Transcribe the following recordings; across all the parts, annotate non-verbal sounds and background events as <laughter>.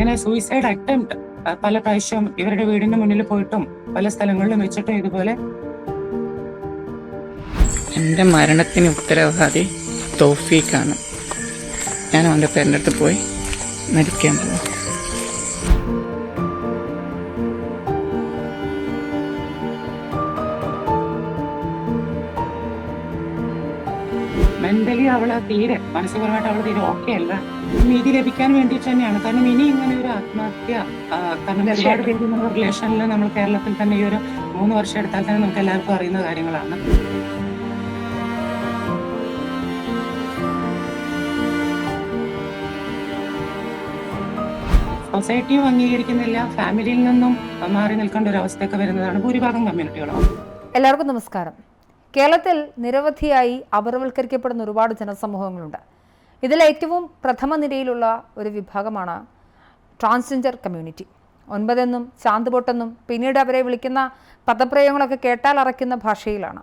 ഇങ്ങനെ suicide attempt പല പ്രാവശ്യം ഇവരുടെ വീടിന് മുന്നിൽ പോയിട്ടും പല സ്ഥലങ്ങളിലും വെച്ചിട്ടും ഇതുപോലെ. എന്റെ മരണത്തിന് ഉത്തരവാദി തോഫീക്കാണ് ഞാൻ അവന്റെ പേരന്റെ അടുത്ത് പോയി മരിക്കാൻ പോകും മെന്റലി അവൾ തീരെ മാനസികപരമായിട്ട് അവൾ തീരെ ഓക്കെ അല്ല. നീതി ലഭിക്കാൻ വേണ്ടി തന്നെയാണ്. കാരണം ഇനി ഇങ്ങനെ ഒരു ആത്മഹത്യ കാരണം ഒരുപാട് പേര് നമ്മുടെ റിലേഷനിൽ നമ്മൾ കേരളത്തിൽ തന്നെ ഈ ഒരു മൂന്ന് വർഷം എടുത്താൽ തന്നെ നമുക്ക് എല്ലാവർക്കും അറിയുന്ന കാര്യങ്ങളാണ്. സൊസൈറ്റിയും അംഗീകരിക്കുന്നില്ല. ഫാമിലിയിൽ നിന്നും മാറി നിൽക്കേണ്ട ഒരു അവസ്ഥയൊക്കെ വരുന്നതാണ് ഭൂരിഭാഗം കമ്മ്യൂണിറ്റികളും. എല്ലാവർക്കും നമസ്കാരം. കേരളത്തിൽ നിരവധിയായി അപരവൽക്കരിക്കപ്പെടുന്ന ഒരുപാട് ജനസമൂഹങ്ങളുണ്ട്. ഇതിൽ ഏറ്റവും പ്രഥമ നിരയിലുള്ള ഒരു വിഭാഗമാണ് ട്രാൻസ്ജെൻഡർ കമ്മ്യൂണിറ്റി. ഒൻപതെന്നും ശാന്തുപൊട്ടെന്നും പിന്നീട് അവരെ വിളിക്കുന്ന പദപ്രയോഗങ്ങളൊക്കെ കേട്ടാൽ അറയ്ക്കുന്ന ഭാഷയിലാണ്.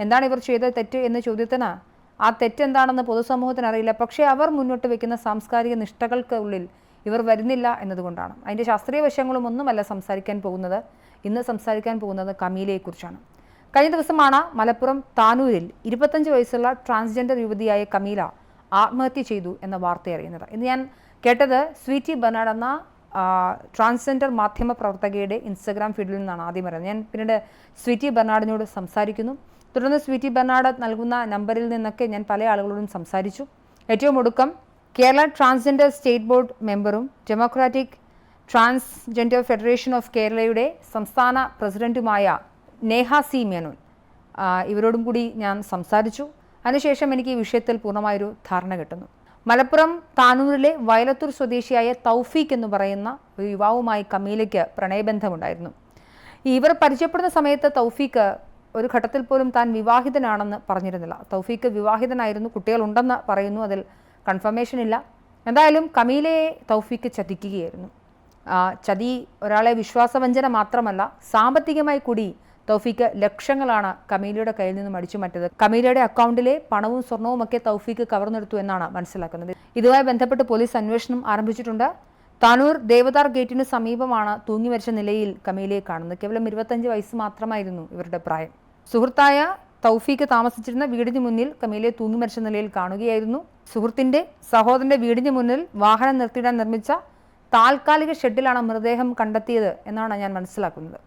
എന്താണ് ഇവർ ചെയ്ത തെറ്റ് എന്ന ചോദ്യത്തിന് ആ തെറ്റെന്താണെന്ന് പൊതുസമൂഹത്തിന് അറിയില്ല. പക്ഷേ അവർ മുന്നോട്ട് വയ്ക്കുന്ന സാംസ്കാരിക നിഷ്ഠകൾക്കുള്ളിൽ ഇവർ വരുന്നില്ല എന്നതുകൊണ്ടാണ്. അതിന്റെ ശാസ്ത്രീയ വശങ്ങളും ഒന്നുമല്ല സംസാരിക്കാൻ പോകുന്നത്. ഇന്ന് സംസാരിക്കാൻ പോകുന്നത് കമീലയെക്കുറിച്ചാണ്. കഴിഞ്ഞ ദിവസമാണ് മലപ്പുറം താനൂരിൽ ഇരുപത്തഞ്ച് വയസ്സുള്ള ട്രാൻസ്ജെൻഡർ യുവതിയായ കമീല ആത്മഹത്യ ചെയ്തു എന്ന വാർത്ത അറിയുന്നത്. ഇന്ന് ഞാൻ കേട്ടത് സ്വീറ്റി ബെർണാഡ് എന്ന ട്രാൻസ്ജെൻഡർ മാധ്യമ പ്രവർത്തകയുടെ ഇൻസ്റ്റഗ്രാം ഫീഡിൽ നിന്നാണ് ആദ്യം അറിയുന്നത് ഞാൻ പിന്നീട് സ്വീറ്റി ബെർണാഡിനോട് സംസാരിക്കുന്നു. തുടർന്ന് സ്വീറ്റി ബെർണാഡ് നൽകുന്ന നമ്പറിൽ നിന്നൊക്കെ ഞാൻ പല ആളുകളോടും സംസാരിച്ചു. ഏറ്റവും ഒടുക്കം കേരള ട്രാൻസ്ജെൻഡർ സ്റ്റേറ്റ് ബോർഡ് മെമ്പറും ഡെമോക്രാറ്റിക് ട്രാൻസ്ജെൻഡർ ഫെഡറേഷൻ ഓഫ് കേരളയുടെ സംസ്ഥാന പ്രസിഡന്റുമായ നേഹ സി മേനോൻ ഇവരോടും കൂടി ഞാൻ സംസാരിച്ചു. അതിനുശേഷം എനിക്ക് ഈ വിഷയത്തിൽ പൂർണമായൊരു ധാരണ കിട്ടുന്നു. മലപ്പുറം താനൂരിലെ വയലത്തൂർ സ്വദേശിയായ തൗഫീഖ് എന്ന് പറയുന്ന ഒരു യുവാവുമായി കമീലയ്ക്ക് പ്രണയബന്ധമുണ്ടായിരുന്നു. ഇവർ പരിചയപ്പെടുന്ന സമയത്ത് തൗഫീഖ് ഒരു ഘട്ടത്തിൽ പോലും താൻ വിവാഹിതനാണെന്ന് പറഞ്ഞിരുന്നില്ല. തൗഫീഖ് വിവാഹിതനായിരുന്നു കുട്ടികളുണ്ടെന്ന് പറയുന്നു അതിൽ കൺഫർമേഷൻ ഇല്ല. എന്തായാലും കമീലയെ തൗഫീഖ് ചതിക്കുകയായിരുന്നു. ചതി ഒരാളെ വിശ്വാസവഞ്ചന മാത്രമല്ല സാമ്പത്തികമായി കൂടി തൗഫീക്ക് ലക്ഷങ്ങളാണ് കമീലയുടെ കയ്യിൽ നിന്നും അടിച്ചു മാറ്റിയത്. കമീലയുടെ അക്കൗണ്ടിലെ പണവും സ്വർണവും ഒക്കെ തൗഫീക്ക് കവർന്നെടുത്തു എന്നാണ് മനസ്സിലാക്കുന്നത്. ഇതുമായി ബന്ധപ്പെട്ട് പോലീസ് അന്വേഷണം ആരംഭിച്ചിട്ടുണ്ട്. താനൂർ ദേവദാർ ഗേറ്റിന് സമീപമാണ് തൂങ്ങി മരിച്ച നിലയിൽ കമീലയെ കാണുന്നത്. കേവലം ഇരുപത്തഞ്ച് വയസ്സ് മാത്രമായിരുന്നു ഇവരുടെ പ്രായം. സുഹൃത്തായ തൗഫീക്ക് താമസിച്ചിരുന്ന വീടിന് മുന്നിൽ കമീലയെ തൂങ്ങി മരിച്ച നിലയിൽ കാണുകയായിരുന്നു. സുഹൃത്തിന്റെ സഹോദരന്റെ വീടിന് മുന്നിൽ വാഹനം നിർത്തിയിടാൻ നിർമ്മിച്ച താൽക്കാലിക ഷെഡിലാണ് മൃതദേഹം കണ്ടെത്തിയത് എന്നാണ് ഞാൻ മനസ്സിലാക്കുന്നത്.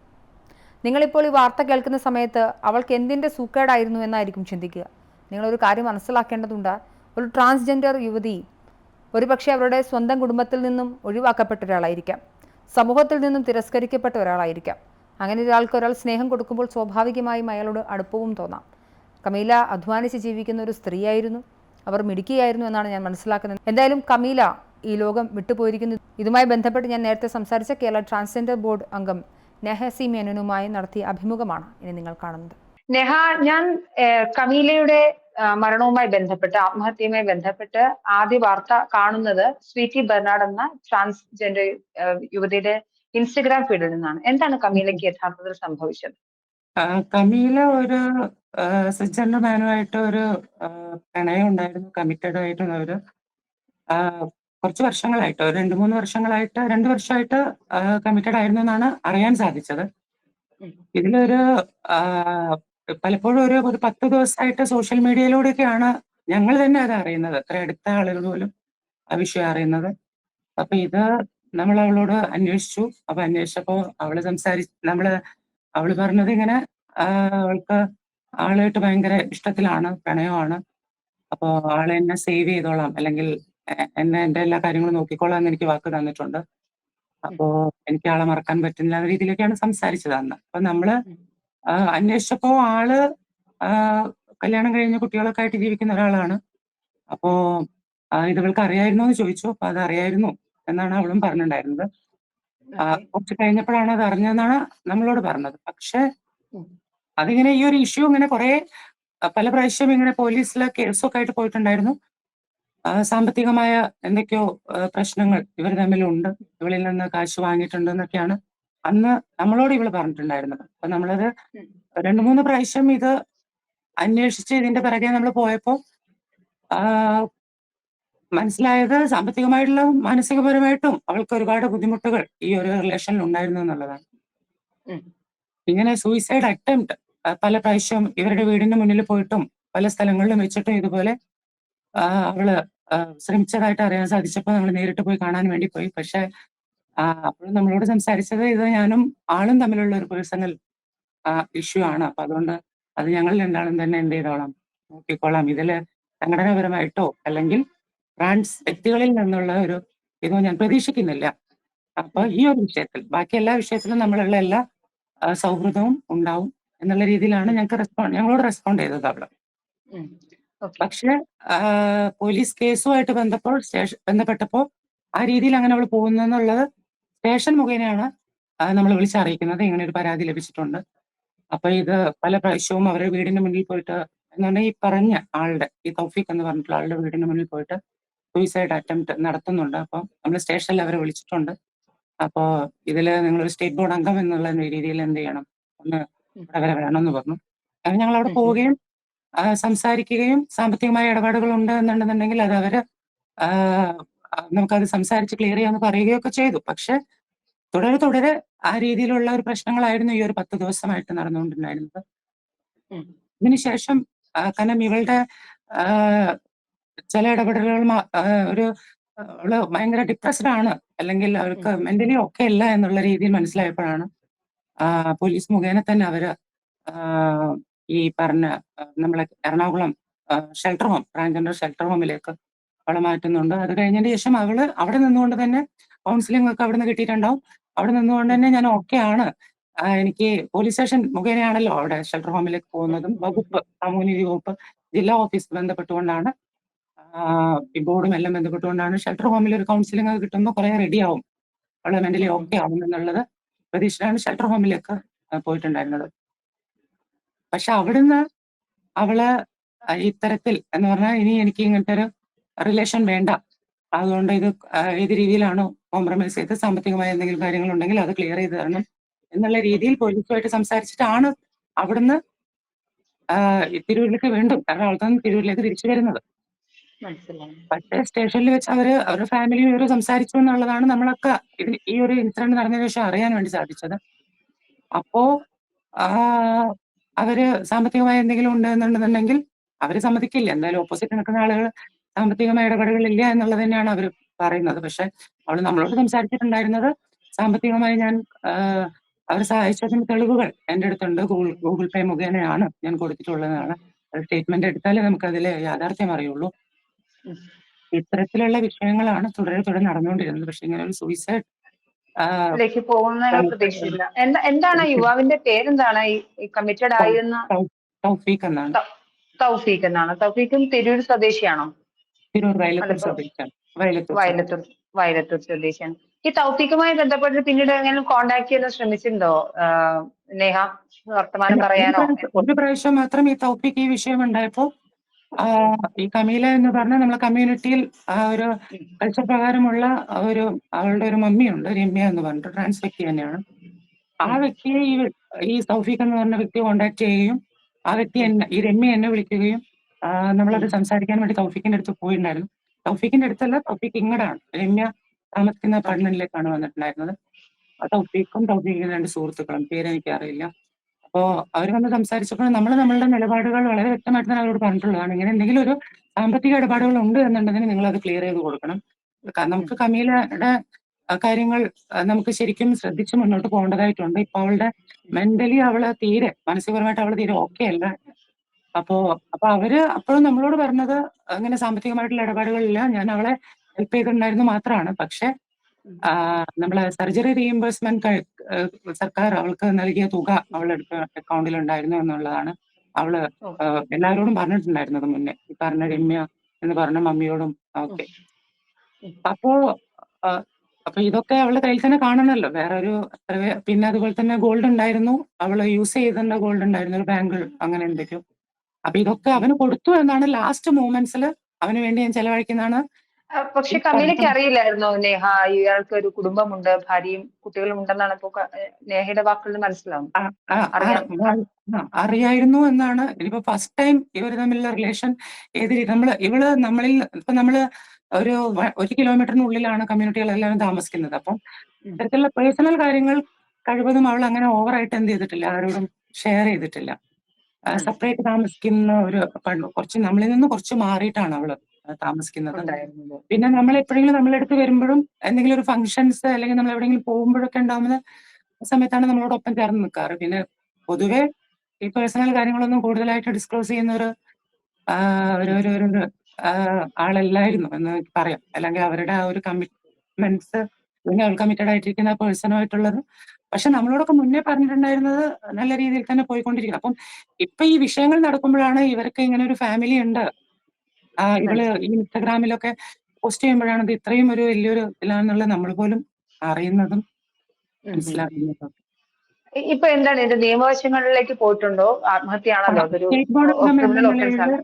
നിങ്ങളിപ്പോൾ ഈ വാർത്ത കേൾക്കുന്ന സമയത്ത് അവൾക്ക് എന്തിന്റെ സൂക്കേടായിരുന്നു എന്നായിരിക്കും ചിന്തിക്കുക. നിങ്ങളൊരു കാര്യം മനസ്സിലാക്കേണ്ടതുണ്ട്. ഒരു ട്രാൻസ്ജെൻഡർ യുവതി ഒരുപക്ഷെ അവരുടെ സ്വന്തം കുടുംബത്തിൽ നിന്നും ഒഴിവാക്കപ്പെട്ട ഒരാളായിരിക്കാം. സമൂഹത്തിൽ നിന്നും തിരസ്കരിക്കപ്പെട്ട ഒരാളായിരിക്കാം. അങ്ങനെ ഒരാൾക്ക് ഒരാൾ സ്നേഹം കൊടുക്കുമ്പോൾ സ്വാഭാവികമായും അയാളോട് അടുപ്പവും തോന്നാം. കമീല അധ്വാനിച്ച് ജീവിക്കുന്ന ഒരു സ്ത്രീയായിരുന്നു. അവർ മിടുക്കിയായിരുന്നു എന്നാണ് ഞാൻ മനസ്സിലാക്കുന്നത്. എന്തായാലും കമീല ഈ ലോകം വിട്ടുപോയിരിക്കുന്നു. ഇതുമായി ബന്ധപ്പെട്ട് ഞാൻ നേരത്തെ സംസാരിച്ച കേരള ട്രാൻസ്ജെൻഡർ ബോർഡ് അംഗം നെഹസി മേനനുമായി നടത്തിയ അഭിമുഖമാണ് ഇനി നിങ്ങൾ കാണുന്നത്. നെഹ ഞാൻ കമീലയുടെ മരണവുമായി ബന്ധപ്പെട്ട് ആത്മഹത്യയുമായി ബന്ധപ്പെട്ട് ആദ്യ വാർത്ത കാണുന്നത് സ്വീറ്റി ബെർണാഡ് എന്ന ട്രാൻസ്ജെൻഡർ യുവതിയുടെ ഇൻസ്റ്റഗ്രാം ഫീഡിൽ നിന്നാണ്. എന്താണ് കമീലയ്ക്ക് യഥാർത്ഥത്തിൽ സംഭവിച്ചത്? കമീല ഒരു സിജൻഡർ മാനുമായിട്ട് ഒരു പ്രണയം ഉണ്ടായിരുന്നു കമ്മിറ്റഡ് ആയിട്ടുള്ള ഒരു ആ, കുറച്ച് വർഷങ്ങളായിട്ട് ഒരു രണ്ട് മൂന്ന് വർഷങ്ങളായിട്ട് രണ്ട് വർഷമായിട്ട് കമ്മിറ്റഡ് ആയിരുന്നു എന്നാണ് അറിയാൻ സാധിച്ചത്. ഇതിലൊരു പലപ്പോഴും ഒരു ഒരു പത്ത് ദിവസമായിട്ട് സോഷ്യൽ മീഡിയയിലൂടെയൊക്കെയാണ് ഞങ്ങൾ തന്നെ അത് അറിയുന്നത്. അത്ര അടുത്ത ആളുകൾ പോലും ആ വിഷയം അറിയുന്നത്. അപ്പൊ ഇത് നമ്മൾ അവളോട് അന്വേഷിച്ചു. അപ്പൊ അന്വേഷിച്ചപ്പോ അവൾ സംസാരിച്ച് നമ്മൾ അവൾ പറഞ്ഞത് ഇങ്ങനെ അവൾക്ക് ആളായിട്ട് ഭയങ്കര ഇഷ്ടത്തിലാണ് പ്രണയമാണ്. അപ്പോ ആളെ എന്നെ സേവ് ചെയ്തോളാം. അല്ലെങ്കിൽ എന്നെ എന്റെ എല്ലാ കാര്യങ്ങളും നോക്കിക്കോളാം എന്ന് എനിക്ക് വാക്ക് തന്നിട്ടുണ്ട്. അപ്പോ എനിക്ക് ആളെ മറക്കാൻ പറ്റുന്നില്ല എന്ന രീതിയിലൊക്കെയാണ് സംസാരിച്ചത് അന്ന്. അപ്പൊ നമ്മൾ. അന്വേഷിച്ചപ്പോ ആൾ കല്യാണം കഴിഞ്ഞ കുട്ടികളൊക്കെ ആയിട്ട് ജീവിക്കുന്ന ഒരാളാണ്. അപ്പോ ഇതവൾക്ക് അറിയായിരുന്നോ എന്ന് ചോദിച്ചു. അപ്പൊ അത് അറിയായിരുന്നു എന്നാണ് അവളും പറഞ്ഞിട്ടുണ്ടായിരുന്നത് കുറച്ച് കഴിഞ്ഞപ്പോഴാണ് അത് അറിഞ്ഞതെന്നാണ് നമ്മളോട് പറഞ്ഞത്. പക്ഷെ. അതിങ്ങനെ ഈ ഒരു ഇഷ്യൂ ഇങ്ങനെ കുറെ പല പ്രാവശ്യം ഇങ്ങനെ പോലീസിലെ കേസൊക്കെ ആയിട്ട് പോയിട്ടുണ്ടായിരുന്നു. സാമ്പത്തികമായ എന്തൊക്കെയോ പ്രശ്നങ്ങൾ ഇവർ തമ്മിലുണ്ട് ഇവളിൽ നിന്ന് കാശ് വാങ്ങിയിട്ടുണ്ട് എന്നൊക്കെയാണ് അന്ന് നമ്മളോട് ഇവൾ പറഞ്ഞിട്ടുണ്ടായിരുന്നത് അപ്പൊ നമ്മളത്. രണ്ടു മൂന്ന് പ്രാവശ്യം ഇത് അന്വേഷിച്ച് ഇതിന്റെ പിറകെ നമ്മൾ പോയപ്പോ മനസ്സിലായത് സാമ്പത്തികമായിട്ടുള്ള മാനസികപരമായിട്ടും അവൾക്ക് ഒരുപാട് ബുദ്ധിമുട്ടുകൾ ഈ ഒരു റിലേഷനിൽ ഉണ്ടായിരുന്നു എന്നുള്ളതാണ്. ഇങ്ങനെ സൂയിസൈഡ് അറ്റംപ്റ്റ് പല പ്രാവശ്യം ഇവരുടെ വീടിന് മുന്നിൽ പോയിട്ടും പല സ്ഥലങ്ങളിലും വെച്ചിട്ടും ഇതുപോലെ അവൾ ശ്രമിച്ചതായിട്ട് അറിയാൻ സാധിച്ചപ്പോൾ നമ്മൾ നേരിട്ട് പോയി കാണാൻ വേണ്ടി പോയി. പക്ഷെ അപ്പോൾ നമ്മളോട് സംസാരിച്ചത് ഇത് ഞാനും ആളും തമ്മിലുള്ള ഒരു പേഴ്സണൽ ഇഷ്യൂ ആണ്. അപ്പൊ അതുകൊണ്ട് അത് ഞങ്ങൾ രണ്ടാളും തന്നെ എന്ത് ചെയ്തോളാം നോക്കിക്കോളാം. ഇതിൽ സംഘടനാപരമായിട്ടോ അല്ലെങ്കിൽ ട്രാൻസ് വ്യക്തികളിൽ നിന്നുള്ള ഒരു ഇതോ ഞാൻ പ്രതീക്ഷിക്കുന്നില്ല. അപ്പൊ ഈ ഒരു വിഷയത്തിൽ ബാക്കി എല്ലാ വിഷയത്തിലും നമ്മളുള്ള എല്ലാ സൗഹൃദവും ഉണ്ടാവും എന്നുള്ള രീതിയിലാണ് ഞങ്ങൾക്ക് റെസ്പോണ്ട് ഞങ്ങളോട് റെസ്പോണ്ട് ചെയ്തത് അവിടെ പക്ഷെ പോലീസ് കേസുമായിട്ട് ബന്ധപ്പോൾ സ്റ്റേഷൻ ബന്ധപ്പെട്ടപ്പോൾ ആ രീതിയിൽ അങ്ങനെ അവൾ പോകുന്നെന്നുള്ളത് സ്റ്റേഷൻ മുഖേനയാണ് നമ്മൾ വിളിച്ചറിയിക്കുന്നത്. ഇങ്ങനെ ഒരു പരാതി ലഭിച്ചിട്ടുണ്ട്. അപ്പൊ ഇത് പല പ്രാവശ്യവും അവരുടെ വീടിന്റെ മുന്നിൽ പോയിട്ട് എന്താണ് ഈ പറഞ്ഞ ആളുടെ ഈ തൗഫീഖ് എന്ന് പറഞ്ഞിട്ടുള്ള ആളുടെ വീടിന്റെ മുന്നിൽ പോയിട്ട് സൂയിസൈഡ് അറ്റംപ്റ്റ് നടത്തുന്നുണ്ട്. അപ്പൊ നമ്മൾ സ്റ്റേഷനിൽ അവരെ വിളിച്ചിട്ടുണ്ട്. അപ്പോ ഇതിൽ നിങ്ങളൊരു സ്റ്റേറ്റ് ബോർഡ് അംഗം എന്നുള്ള രീതിയിൽ എന്ത് ചെയ്യണം? ഒന്ന് ഇവിടെ വരെ വേണമെന്ന് പറഞ്ഞു. അങ്ങനെ ഞങ്ങൾ അവിടെ. പോവുകയും സംസാരിക്കുകയും സാമ്പത്തികമായ ഇടപാടുകൾ ഉണ്ട് എന്നുണ്ടെന്നുണ്ടെങ്കിൽ അത് അവർ നമുക്കത് സംസാരിച്ച് ക്ലിയർ ചെയ്യാന്ന് പറയുകയൊക്കെ ചെയ്തു. പക്ഷെ തുടരെ തുടരെ ആ രീതിയിലുള്ള ഒരു പ്രശ്നങ്ങളായിരുന്നു ഈ ഒരു പത്ത് ദിവസമായിട്ട് നടന്നുകൊണ്ടിരുന്നത്. ഇതിനുശേഷം കാരണം ഇവളുടെ ചില ഇടപെടലുകൾ ഒരു അവൾ ഭയങ്കര ഡിപ്രസ്ഡ് ആണ്. അല്ലെങ്കിൽ അവർക്ക് മെന്റലി ഒക്കെ അല്ല എന്നുള്ള രീതിയിൽ മനസ്സിലായപ്പോഴാണ് പോലീസ് മുഖേന തന്നെ അവർ ഈ പറഞ്ഞ നമ്മളെ Ernakulam shelter home transgender shelter ഹോമിലേക്ക് അവളെ മാറ്റുന്നുണ്ട്. അത് കഴിഞ്ഞതിന് ശേഷം അവൾ അവിടെ നിന്നുകൊണ്ട് തന്നെ കൗൺസിലിംഗ് ഒക്കെ അവിടെ നിന്ന് കിട്ടിയിട്ടുണ്ടാവും. അവിടെ നിന്നുകൊണ്ട് തന്നെ ഞാൻ ഓക്കെ ആണ്. എനിക്ക് പോലീസ് സ്റ്റേഷൻ മുഖേനയാണല്ലോ അവിടെ ഷെൽട്ടർ ഹോമിലേക്ക് പോകുന്നതും. വകുപ്പ് സാമൂഹ്യനീതി വകുപ്പ് ജില്ലാ ഓഫീസ് ബന്ധപ്പെട്ടുകൊണ്ടാണ്. ബോർഡും എല്ലാം ബന്ധപ്പെട്ടുകൊണ്ടാണ് ഷെൽട്ടർ ഹോമിൽ ഒരു കൗൺസിലിംഗ് ഒക്കെ കിട്ടുമ്പോൾ കുറെ റെഡി ആവും. അവളെ മെന്റലി ഓക്കെ ആവും എന്നുള്ളത് പ്രതീക്ഷയാണ് ഷെൽട്ടർ ഹോമിലേക്ക് പോയിട്ടുണ്ടായിരുന്നത്. പക്ഷെ അവിടുന്ന് അവൾ ഇത്തരത്തിൽ എന്ന് പറഞ്ഞാൽ ഇനി എനിക്ക് ഇങ്ങനത്തെ ഒരു റിലേഷൻ വേണ്ട. അതുകൊണ്ട് ഇത് ഏത് രീതിയിലാണോ കോംപ്രമൈസ് ചെയ്ത് സാമ്പത്തികമായ എന്തെങ്കിലും കാര്യങ്ങളുണ്ടെങ്കിൽ അത് ക്ലിയർ ചെയ്ത് തരണം എന്നുള്ള രീതിയിൽ പോലീസുമായിട്ട് സംസാരിച്ചിട്ടാണ് അവിടുന്ന് തിരൂരിലേക്ക് വീണ്ടും എറണാകുളത്ത് നിന്ന് തിരൂരിലേക്ക് തിരിച്ചു വരുന്നത്. പക്ഷേ സ്റ്റേഷനിൽ വെച്ച് അവർ അവരുടെ ഫാമിലി ഇവർ സംസാരിച്ചു എന്നുള്ളതാണ് നമ്മളൊക്കെ ഇത് ഈ ഒരു ഇൻസിഡന്റ് നടന്നതിന് ശേഷം അറിയാൻ വേണ്ടി സാധിച്ചത്. അപ്പോ ആ അവർ സാമ്പത്തികമായി എന്തെങ്കിലും ഉണ്ട് എന്നുണ്ടെന്നുണ്ടെങ്കിൽ അവർ സമ്മതിക്കില്ല. എന്തായാലും ഓപ്പോസിറ്റ് നിൽക്കുന്ന ആളുകൾ സാമ്പത്തികമായ ഇടപെടലില്ല എന്നുള്ളത് തന്നെയാണ് അവർ പറയുന്നത്. പക്ഷെ അവൾ നമ്മളോട് സംസാരിച്ചിട്ടുണ്ടായിരുന്നത് സാമ്പത്തികമായി ഞാൻ അവർ സഹായിച്ചതിന് തെളിവുകൾ എന്റെ അടുത്തുണ്ട്. ഗൂഗിൾ ഗൂഗിൾ പേ മുഖേനയാണ് ഞാൻ കൊടുത്തിട്ടുള്ളതാണ്. സ്റ്റേറ്റ്മെന്റ് എടുത്താലേ നമുക്ക് അതിലെ യാഥാർത്ഥ്യം അറിയുള്ളൂ. ഇത്തരത്തിലുള്ള വിഷയങ്ങളാണ് തുടരെ തുടരെ നടന്നുകൊണ്ടിരുന്നത്. പക്ഷെ ഇങ്ങനെ ഒരു സൂയിസൈഡ് ലേക്ക് പോകുന്ന പ്രതീക്ഷയില്ല. എന്താ എന്താണ് ആ യുവാവിന്റെ പേരെന്താണ്? ഈ കമ്മിറ്റഡ് ആയിരുന്ന തൗഫീഖ് എന്നാണ്. തൗഫീഖ് എന്നാണ്. തൗഫീഖും തിരൂർ സ്വദേശിയാണോ? തിരൂർ വയലത്തൂർ സ്വദേശിയാണ്. വയലത്തൂർ വയലത്തൂർ സ്വദേശിയാണ്. ഈ തൗഫീഖുമായി ബന്ധപ്പെട്ട് പിന്നീട് എങ്ങനെ കോണ്ടാക്ട് ചെയ്യാൻ ശ്രമിച്ചിട്ടുണ്ടോ? നേഹ വർത്തമാനം പറയാനോ? ഒരു പ്രാവശ്യം- മാത്രം ഈ തൗഫീഖ് ഈ വിഷയം ഉണ്ടായപ്പോ ഈ കമീല എന്ന് പറഞ്ഞാൽ നമ്മളെ കമ്മ്യൂണിറ്റിയിൽ ആ ഒരു കൾച്ചർ പ്രകാരമുള്ള ഒരു അവളുടെ ഒരു മമ്മിയുണ്ട് രമ്യ എന്ന് പറഞ്ഞിട്ട് ട്രാൻസ് വ്യക്തി തന്നെയാണ് ആ വ്യക്തിയെ ഈ ഈ തൗഫീഖ് എന്ന് പറഞ്ഞ വ്യക്തി കോണ്ടാക്ട് ചെയ്യുകയും ആ വ്യക്തി എന്നെ ഈ രമ്യ എന്നെ വിളിക്കുകയും നമ്മളത് സംസാരിക്കാൻ വേണ്ടി തൗഫീഖിന്റെ അടുത്ത് പോയിട്ടുണ്ടായിരുന്നു തൗഫീഖിന്റെ അടുത്തല്ല തൗഫീഖ് ഇങ്ങടാണ്. രമ്യ താമസിക്കുന്ന അപ്പാർട്ട്മെന്റിലേക്കാണ് വന്നിട്ടുണ്ടായിരുന്നത്. തൗഫീഖും തൗഫീഖിന്റെ രണ്ട് സുഹൃത്തുക്കളും പേര് എനിക്ക് അറിയില്ല അപ്പോ അവർ വന്ന് സംസാരിച്ചപ്പോൾ നമ്മൾ നമ്മളുടെ നിലപാടുകൾ വളരെ വ്യക്തമായിട്ട് തന്നെ അവരോട് പറഞ്ഞിട്ടുള്ളതാണ്. ഇങ്ങനെ എന്തെങ്കിലും ഒരു സാമ്പത്തിക ഇടപാടുകൾ ഉണ്ട് എന്നുണ്ടെങ്കിൽ നിങ്ങൾ അത് ക്ലിയർ ചെയ്ത് കൊടുക്കണം. നമുക്ക് കമീലയുടെ കാര്യങ്ങൾ നമുക്ക് ശരിക്കും ശ്രദ്ധിച്ച് മുന്നോട്ട് പോകേണ്ടതായിട്ടുണ്ട്. ഇപ്പൊ അവളുടെ മെന്റലി അവൾ തീരെ മാനസികപരമായിട്ട് അവൾ തീരെ ഓക്കെ അല്ല. അപ്പോ അപ്പൊ അവർ അപ്പോഴും നമ്മളോട് പറഞ്ഞത് അങ്ങനെ സാമ്പത്തികമായിട്ടുള്ള ഇടപാടുകളില്ല. ഞാൻ അവളെ ഹെൽപ്പ് ചെയ്തിട്ടുണ്ടായിരുന്നു മാത്രമാണ്. പക്ഷെ നമ്മൾ സർജറി റീഇംബേഴ്സ്മെന്റ് സർക്കാർ അവൾക്ക് നൽകിയ തുക അവളുടെ അക്കൗണ്ടിൽ ഉണ്ടായിരുന്നു എന്നുള്ളതാണ്. അവൾ. എല്ലാവരോടും പറഞ്ഞിട്ടുണ്ടായിരുന്നത് മുന്നേ. ഈ പറഞ്ഞ രമ്യ എന്ന് പറഞ്ഞ മമ്മിയോടും ഒക്കെ. ഉം. അപ്പോ അപ്പൊ ഇതൊക്കെ അവളുടെ കയ്യിൽ തന്നെ കാണണല്ലോ. വേറെ ഒരു പിന്നെ അതുപോലെ തന്നെ ഗോൾഡ് ഉണ്ടായിരുന്നു. അവൾ യൂസ് ചെയ്തിട്ടുള്ള ഗോൾഡ് ഉണ്ടായിരുന്നു. ഒരു ബാങ്കിൾ അങ്ങനെ എന്തൊക്കെയോ. അപ്പൊ ഇതൊക്കെ അവന് കൊടുത്തു എന്നാണ് ലാസ്റ്റ് മൂമെന്റ്സിൽ അവന് വേണ്ടി ഞാൻ ചെലവഴിക്കുന്നതാണ്. പക്ഷെ കമീലയ്ക്ക് അറിയില്ലായിരുന്നോ നേഹ? ഇയാൾക്ക് ഒരു കുടുംബമുണ്ട് ഭാര്യയും കുട്ടികളും ഉണ്ടെന്നാണ് ഇപ്പൊ നേഹയുടെ വാക്കുകളിൽ മനസ്സിലാവും അറിയായിരുന്നു എന്നാണ്. ഇനിയിപ്പോ ഫസ്റ്റ് ടൈം ഇവർ തമ്മിലുള്ള റിലേഷൻ ഏത് നമ്മൾ ഇവൾ നമ്മളിൽ ഇപ്പൊ നമ്മൾ ഒരു ഒരു കിലോമീറ്ററിനുള്ളിലാണ് കമ്മ്യൂണിറ്റികൾ എല്ലാവരും താമസിക്കുന്നത്. അപ്പം ഇത്തരത്തിലുള്ള പേഴ്സണൽ കാര്യങ്ങൾ കഴിവതും അവൾ അങ്ങനെ ഓവറായിട്ട് എന്ത് ചെയ്തിട്ടില്ല ആരോടും ഷെയർ ചെയ്തിട്ടില്ല. സെപ്പറേറ്റ് താമസിക്കുന്ന ഒരു കുറച്ച് നമ്മളിൽ നിന്ന് കുറച്ച് മാറിയിട്ടാണ് അവൾ. താമസിക്കുന്നത്. പിന്നെ നമ്മൾ എപ്പോഴെങ്കിലും നമ്മളെ അടുത്ത് വരുമ്പോഴും എന്തെങ്കിലും ഒരു ഫംഗ്ഷൻസ് അല്ലെങ്കിൽ നമ്മൾ എവിടെയെങ്കിലും പോകുമ്പോഴൊക്കെ ഉണ്ടാവുന്ന സമയത്താണ് നമ്മളോടൊപ്പം ചേർന്ന് നിൽക്കാറ് പിന്നെ പൊതുവെ ഈ പേഴ്സണൽ കാര്യങ്ങളൊന്നും കൂടുതലായിട്ട് ഡിസ്ക്ലോസ് ചെയ്യുന്ന ഒരു ആ, ഒരു ഒരു ഒരു ഒരു, ആളല്ലായിരുന്നു എന്ന് പറയാം. അല്ലെങ്കിൽ അവരുടെ ആ ഒരു കമ്മിറ്റ്മെന്റ്സ് അല്ലെങ്കിൽ അവർ കമ്മിറ്റഡ് ആയിട്ടിരിക്കുന്ന പേഴ്സണുമായിട്ടുള്ളത് പക്ഷെ നമ്മളോടൊക്കെ മുന്നേ പറഞ്ഞിട്ടുണ്ടായിരുന്നത് നല്ല രീതിയിൽ തന്നെ പോയിക്കൊണ്ടിരിക്കുന്നത് അപ്പം ഇപ്പൊ ഈ വിഷയങ്ങൾ നടക്കുമ്പോഴാണ് ഇവർക്ക് ഇങ്ങനെ ഒരു ഫാമിലി ഉണ്ട്. ആ ഇവൾ ഈ ഇൻസ്റ്റഗ്രാമിലൊക്കെ പോസ്റ്റ് ചെയ്യുമ്പോഴാണ് ഇത് ഇത്രയും ഒരു വലിയൊരു ഇതിലാണെന്നുള്ളത് നമ്മൾ പോലും അറിയുന്നതും മനസ്സിലാക്കുന്നതും ഇ- ഇപ്പൊ എന്താണ് ഇതിന്റെ നിയമവശങ്ങളിലേക്ക് പോയിട്ടുണ്ടോ? ആത്മഹത്യയാണല്ലോ അതൊരു സ്റ്റേറ്റ് ബോർഡ് ക്രിമിനൽ ആണ് നിലയിൽ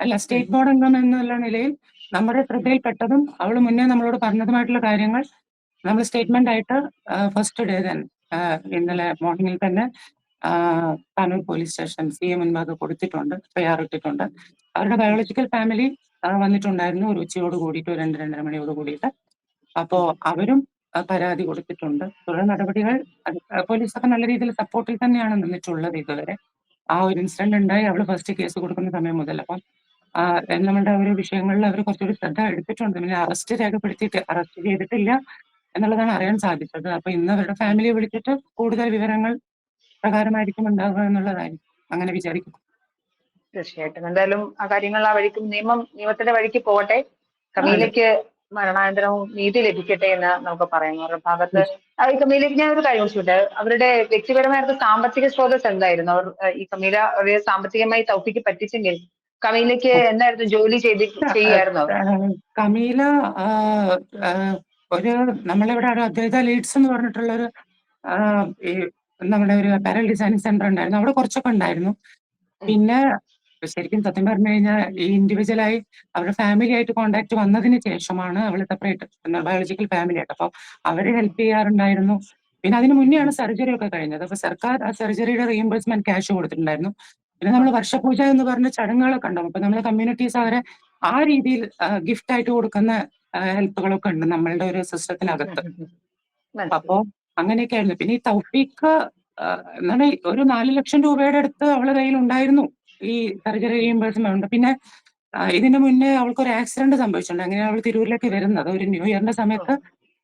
അല്ല സ്റ്റേറ്റ് ബോർഡ് അംഗം എന്നുള്ള നിലയിൽ നമ്മുടെ ശ്രദ്ധയിൽപ്പെട്ടതും അവൾ മുന്നേ നമ്മളോട് പറഞ്ഞതുമായിട്ടുള്ള കാര്യങ്ങൾ നമ്മൾ സ്റ്റേറ്റ്മെന്റ് ആയിട്ട് ഫസ്റ്റ് ഡേ തന്നെ ഇന്നലെ മോർണിംഗിൽ തന്നെ Tanur police station C A മുൻപാകെ കൊടുത്തിട്ടുണ്ട് ഇട്ടിട്ടുണ്ട് അവരുടെ ബയോളജിക്കൽ ഫാമിലി വന്നിട്ടുണ്ടായിരുന്നു ഒരു ഉച്ചയോട് കൂടിയിട്ട് രണ്ട് രണ്ടര മണിയോട് കൂടിയിട്ട്. അപ്പോ അവരും പരാതി കൊടുത്തിട്ടുണ്ട്. തുടർ നടപടികൾ പോലീസൊക്കെ നല്ല രീതിയിൽ സപ്പോർട്ടിൽ തന്നെയാണ് നിന്നിട്ടുള്ളത് ഇതുവരെ. ആ ഒരു ഇൻസിഡന്റ് ഉണ്ടായി അവൾ ഫസ്റ്റ് കേസ് കൊടുക്കുന്ന സമയം മുതൽ. അപ്പം നമ്മളുടെ ഒരു വിഷയങ്ങളിൽ അവർ കുറച്ചുകൂടി ശ്രദ്ധ എടുത്തിട്ടുണ്ട്. പിന്നെ അറസ്റ്റ് രേഖപ്പെടുത്തിയിട്ട് അറസ്റ്റ് ചെയ്തിട്ടില്ല എന്നുള്ളതാണ് അറിയാൻ സാധിച്ചത്. അപ്പൊ ഇന്ന് അവരുടെ ഫാമിലിയെ വിളിച്ചിട്ട് കൂടുതൽ വിവരങ്ങൾ പ്രകാരമായിരിക്കും ഉണ്ടാവുക എന്നുള്ളതായിരിക്കും. അങ്ങനെ വിചാരിക്കും. തീർച്ചയായിട്ടും. എന്തായാലും ആ കാര്യങ്ങൾ ആ വഴിക്ക് നിയമം നിയമത്തിന്റെ വഴിക്ക് പോകട്ടെ. കമീലയ്ക്ക് മരണാനന്തരവും നീതി ലഭിക്കട്ടെ എന്ന് നമുക്ക് പറയാം അവരുടെ ഭാഗത്ത് ഈ കമീലയ്ക്ക് ഞാൻ ഒരു കാര്യം ചോദിച്ചു അവരുടെ വ്യക്തിപരമായിട്ട് സാമ്പത്തിക സ്രോതസ് എന്തായിരുന്നു? അവർ ഈ കമീല അവരെ സാമ്പത്തികമായി തൗഫിക്ക് പറ്റിച്ചെങ്കിൽ കമീലയ്ക്ക് എന്തായിരുന്നു ജോലി ചെയ്ത് ചെയ്യായിരുന്നു? കമീല ഒരു നമ്മളിവിടെ ഒരു അദ്വൈത ലീഡ്സ് എന്ന് പറഞ്ഞിട്ടുള്ള ഒരു ഈ നമ്മുടെ ഒരു അപ്പാരൽ ഡിസൈനിങ് സെന്റർ ഉണ്ടായിരുന്നു. അവിടെ കുറച്ചൊക്കെ ഉണ്ടായിരുന്നു. പിന്നെ ശരിക്കും സത്യം പറഞ്ഞു കഴിഞ്ഞാൽ ഈ ഇൻഡിവിജ്വലായി അവരുടെ ഫാമിലി ആയിട്ട് കോണ്ടാക്ട് വന്നതിന് ശേഷമാണ് അവൾ സെപ്പറേറ്റ് ബയോളജിക്കൽ ഫാമിലി ആയിട്ട്. അപ്പൊ അവർ ഹെൽപ്പ് ചെയ്യാറുണ്ടായിരുന്നു. പിന്നെ അതിന് മുന്നെയാണ് സർജറി ഒക്കെ കഴിഞ്ഞത്. അപ്പൊ സർക്കാർ ആ സർജറിയുടെ റീഇംബേഴ്സ്മെന്റ് ക്യാഷ് കൊടുത്തിട്ടുണ്ടായിരുന്നു. പിന്നെ നമ്മൾ വർഷപൂജ എന്ന് പറഞ്ഞ ചടങ്ങുകളൊക്കെ ഉണ്ടാവും. അപ്പൊ നമ്മുടെ കമ്മ്യൂണിറ്റീസ് അവരെ ആ രീതിയിൽ ഗിഫ്റ്റ് ആയിട്ട് കൊടുക്കുന്ന ഹെൽപ്പുകളൊക്കെ ഉണ്ട് നമ്മളുടെ ഒരു സിസ്റ്റത്തിനകത്ത് <laughs> അപ്പോ അങ്ങനെയൊക്കെ ആയിരുന്നു. പിന്നെ ഈ തൗഫീഖ് എന്താണ് ഒരു നാല് ലക്ഷം രൂപയുടെ അടുത്ത് അവളെ കയ്യിൽ ഉണ്ടായിരുന്നു ഈ സർജറി റീഇംബേഴ്സ്മെന്റ് ഉണ്ട്. പിന്നെ ഇതിനു മുന്നേ അവൾക്ക് ഒരു ആക്സിഡന്റ് സംഭവിച്ചിട്ടുണ്ട്. അങ്ങനെ അവൾ തിരൂരിലേക്ക് വരുന്നത്. ഒരു ന്യൂ ഇയറിന്റെ സമയത്ത്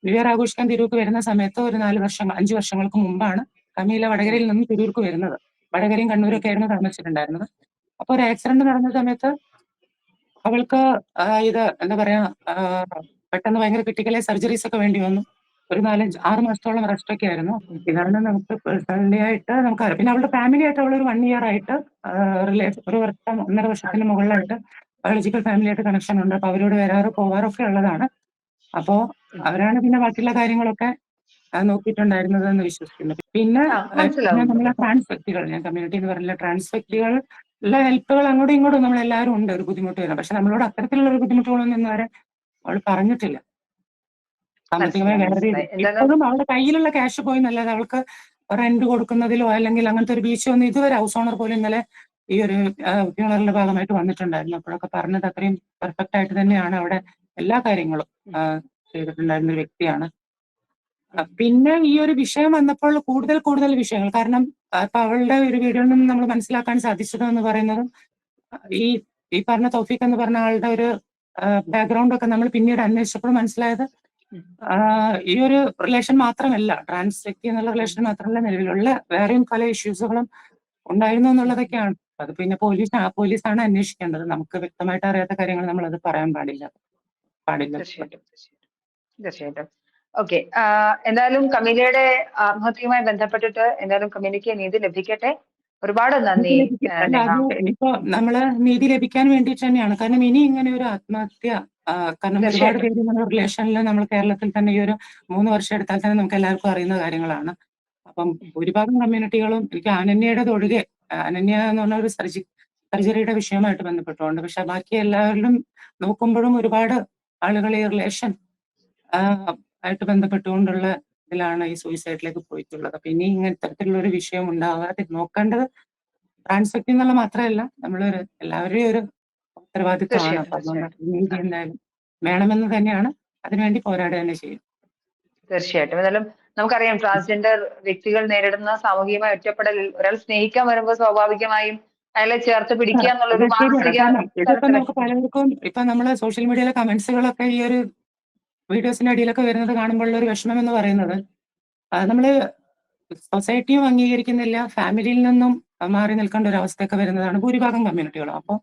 ന്യൂ ഇയർ ആഘോഷിക്കാൻ തിരൂർക്ക് വരുന്ന സമയത്ത് ഒരു നാല് വർഷം അഞ്ചു വർഷങ്ങൾക്ക് മുമ്പാണ് കമീല വടകരയിൽ നിന്ന് തിരൂർക്ക് വരുന്നത്. വടകരയും കണ്ണൂരൊക്കെ ആയിരുന്നു താമസിച്ചിട്ടുണ്ടായിരുന്നത്. അപ്പൊ ഒരു ആക്സിഡന്റ് നടന്ന സമയത്ത് അവൾക്ക് ഇത് എന്താ പറയാ പെട്ടെന്ന് ഭയങ്കര ക്രിട്ടിക്കലായ സർജറീസ് ഒക്കെ വേണ്ടി വന്നു. ഒരു നാലഞ്ച് ആറ് മാസത്തോളം റെസ്റ്റ് ഒക്കെ ആയിരുന്നു. ഇതാണ് നമുക്ക് പേഴ്സണലി ആയിട്ട് നമുക്ക് അറിയാം പിന്നെ അവളുടെ ഫാമിലി ആയിട്ട് അവൾ ഒരു വൺ ഇയർ ആയിട്ട് ഒരു വർഷം ഒന്നര വർഷത്തിന് മുകളിലായിട്ട് ബയോളജിക്കൽ ഫാമിലി ആയിട്ട് കണക്ഷൻ ഉണ്ട്. അപ്പൊ അവരോട് വരാറ് പോവാറൊക്കെ ഉള്ളതാണ്. അപ്പോ അവരാണ് പിന്നെ ബാക്കിയുള്ള കാര്യങ്ങളൊക്കെ നോക്കിയിട്ടുണ്ടായിരുന്നത് എന്ന് വിശ്വസിക്കുന്നു. പിന്നെ. പിന്നെ നമ്മളെ ട്രാൻസ് വ്യക്തികൾ ഞാൻ കമ്മ്യൂണിറ്റി എന്ന് പറഞ്ഞില്ല ട്രാൻസ് വ്യക്തികൾ ഉള്ള ഹെൽപ്പുകൾ അങ്ങോട്ടും ഇങ്ങോട്ടും നമ്മളെല്ലാവരും ഉണ്ട്. ഒരു ബുദ്ധിമുട്ട് വരാം പക്ഷെ നമ്മളോട് അത്തരത്തിലുള്ള ഒരു ബുദ്ധിമുട്ടുകളൊന്നും ഇന്നുവരെ അവൾ പറഞ്ഞിട്ടില്ല. സാമ്പത്തികമായി വേറെ ഇപ്പോഴും അവളുടെ കയ്യിലുള്ള ക്യാഷ് പോയി എന്നല്ലാതെ അവൾക്ക് റെന്റ് കൊടുക്കുന്നതിലോ അല്ലെങ്കിൽ അങ്ങനത്തെ ഒരു വീഴ്ച ഒന്നും ഇതുവരെ ഹൗസ് ഓണർ പോലും ഇന്നലെ ഈ ഒരു ഫ്യൂണറിന്റെ ഭാഗമായിട്ട് വന്നിട്ടുണ്ടായിരുന്നു. അപ്പോഴൊക്കെ പറഞ്ഞത് അത്രയും പെർഫെക്റ്റ് ആയിട്ട് തന്നെയാണ് അവിടെ എല്ലാ കാര്യങ്ങളും ചെയ്തിട്ടുണ്ടായിരുന്ന ഒരു വ്യക്തിയാണ്. പിന്നെ ഈ ഒരു വിഷയം വന്നപ്പോൾ കൂടുതൽ കൂടുതൽ വിഷയങ്ങൾ. കാരണം ഇപ്പൊ അവളുടെ ഒരു വീഡിയോയിൽ നിന്ന് നമ്മൾ മനസ്സിലാക്കാൻ സാധിച്ചത് എന്ന് പറയുന്നത് ഈ ഈ പറഞ്ഞ തൗഫീഖ് എന്ന് പറഞ്ഞ ആളുടെ ഒരു ബാക്ക്ഗ്രൗണ്ട് ഒക്കെ നമ്മൾ പിന്നീട് അന്വേഷിച്ചപ്പോൾ മനസ്സിലായത് ഈ ഒരു റിലേഷൻ മാത്രമല്ല. ട്രാൻസ് വ്യക്തി എന്നുള്ള റിലേഷൻ മാത്രമല്ല നിലവിലുള്ള വേറെയും പല ഇഷ്യൂസുകളും ഉണ്ടായിരുന്നു എന്നുള്ളതൊക്കെയാണ്. അത് പിന്നെ പോലീസ് പോലീസാണ് അന്വേഷിക്കേണ്ടത്. നമുക്ക് വ്യക്തമായിട്ട് അറിയാത്ത കാര്യങ്ങൾ നമ്മൾ അത് പറയാൻ പാടില്ല. പാടില്ല. ഓക്കെ എന്തായാലും കമീലയുടെ ആത്മഹത്യയുമായി ബന്ധപ്പെട്ടിട്ട് എന്തായാലും കമീലയ്ക്ക് നീതി ലഭിക്കട്ടെ. ഒരുപാട് നന്ദി. ഇനിയിപ്പോ നമ്മൾ നീതി ലഭിക്കാൻ വേണ്ടിയിട്ട് തന്നെയാണ്. കാരണം ഇനി ഇങ്ങനെ ഒരു ആത്മഹത്യ കാരണം ഒരുപാട് പേര് നമ്മുടെ റിലേഷനിൽ നമ്മൾ കേരളത്തിൽ തന്നെ ഈ ഒരു മൂന്ന് വർഷം എടുത്താൽ തന്നെ നമുക്ക് എല്ലാവർക്കും അറിയുന്ന കാര്യങ്ങളാണ്. അപ്പം ഭൂരിഭാഗം കമ്മ്യൂണിറ്റികളും എനിക്ക് അനന്യയുടെ ഒഴികെ അനന്യ എന്ന് പറഞ്ഞ ഒരു സർജി സർജറിയുടെ വിഷയമായിട്ട് ബന്ധപ്പെട്ടുകൊണ്ട്. പക്ഷെ ബാക്കി എല്ലാവരിലും നോക്കുമ്പോഴും ഒരുപാട് ആളുകൾ ഈ റിലേഷൻ ആയിട്ട് ബന്ധപ്പെട്ടുകൊണ്ടുള്ള ഇതിലാണ് ഈ സൂയിസൈഡിലേക്ക് പോയിട്ടുള്ളത്. അപ്പൊ ഇനി ഇങ്ങനെ ഇത്തരത്തിലുള്ള ഒരു വിഷയം ഉണ്ടാകാതെ നോക്കേണ്ടത് ട്രാൻസ് വ്യക്തി എന്നുള്ള മാത്രമല്ല നമ്മളൊരു എല്ലാവരുടെയും ഒരു ഉത്തരവാദിത്വമാണ്. തീർച്ചയായും, അപ്പൊ അതുകൊണ്ട് നീതി എന്തായാലും വേണമെന്ന് തന്നെയാണ് അതിനുവേണ്ടി പോരാടുക തന്നെ ചെയ്യും തീർച്ചയായിട്ടും. എന്നാലും നമുക്കറിയാം ട്രാൻസ്ജെൻഡർ വ്യക്തികൾ നേരിടുന്ന സാമൂഹികമായ ഒറ്റപ്പെടലിൽ ഒരാൾ സ്നേഹിക്കാൻ വരുമ്പോൾ സ്വാഭാവികമായും അയാളെ ചേർത്ത് പിടിക്കുക എന്നുള്ളൊരു. മാനസിക നമുക്ക് പലർക്കും ഇപ്പൊ നമ്മൾ സോഷ്യൽ മീഡിയയിലെ കമന്റ്സുകളൊക്കെ ഈ ഒരു വീഡിയോസിന്റെ അടിയിലൊക്കെ വരുന്നത് കാണുമ്പോഴുള്ള ഒരു വിഷമം എന്ന് പറയുന്നത്. അത് നമ്മൾ സൊസൈറ്റിയും അംഗീകരിക്കുന്നില്ല. ഫാമിലിയിൽ നിന്നും മാറി നിൽക്കേണ്ട ഒരു അവസ്ഥയൊക്കെ വരുന്നതാണ് ഭൂരിഭാഗം കമ്മ്യൂണിറ്റികളും. അപ്പൊ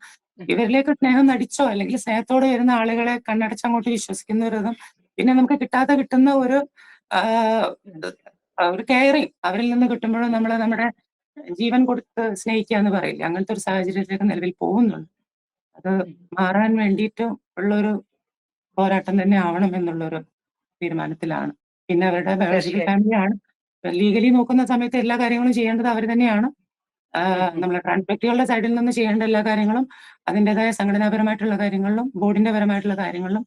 ഇവരിലേക്ക് സ്നേഹം നടിച്ചോ അല്ലെങ്കിൽ സ്നേഹത്തോടെ വരുന്ന ആളുകളെ കണ്ണടച്ചങ്ങോട്ട് വിശ്വസിക്കുന്ന ഒരു ഇതും പിന്നെ നമുക്ക് കിട്ടാതെ കിട്ടുന്ന ഒരു ഒരു കെയറിങ് അവരിൽ നിന്ന് കിട്ടുമ്പോഴും നമ്മൾ നമ്മുടെ ജീവൻ കൊടുത്ത് സ്നേഹിക്കുക എന്ന് പറയില്ല? അങ്ങനത്തെ ഒരു സാഹചര്യത്തിലേക്ക് നിലവിൽ പോകുന്നുണ്ട്. അത് മാറാൻ വേണ്ടിയിട്ട് ഉള്ളൊരു പോരാട്ടം തന്നെ ആവണം എന്നുള്ളൊരു തീരുമാനത്തിലാണ്. പിന്നെ അവരുടെ ബയോളജിക്കൽ ഫാമിലിയാണ് ലീഗലി നോക്കുന്ന സമയത്ത് എല്ലാ കാര്യങ്ങളും ചെയ്യേണ്ടത് അവർ തന്നെയാണ്. നമ്മളെ ട്രാൻസ് സൈഡിൽ നിന്ന് ചെയ്യേണ്ട എല്ലാ കാര്യങ്ങളും അതിന്റെതായ സംഘടനാപരമായിട്ടുള്ള കാര്യങ്ങളിലും ബോർഡിന്റെ പരമായിട്ടുള്ള കാര്യങ്ങളിലും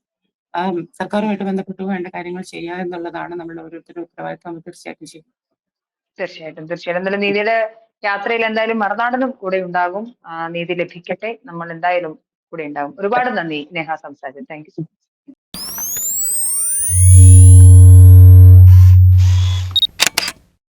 സർക്കാരുമായിട്ട് ബന്ധപ്പെട്ട് വേണ്ട കാര്യങ്ങൾ ചെയ്യുക എന്നുള്ളതാണ് നമ്മൾ ഓരോരുത്തരുടെ ഉത്തരവാദിത്വം. നമ്മൾ തീർച്ചയായിട്ടും ചെയ്യും. തീർച്ചയായിട്ടും തീർച്ചയായിട്ടും. എന്തായാലും നീതിയുടെ യാത്രയിൽ എന്തായാലും മറുനാടനും കൂടെ ഉണ്ടാകും. നീതി ലഭിക്കട്ടെ. നമ്മൾ എന്തായാലും കൂടെ ഉണ്ടാകും. ഒരുപാട് നന്ദി. നേഹ സംസാരിച്ചു താങ്ക് യു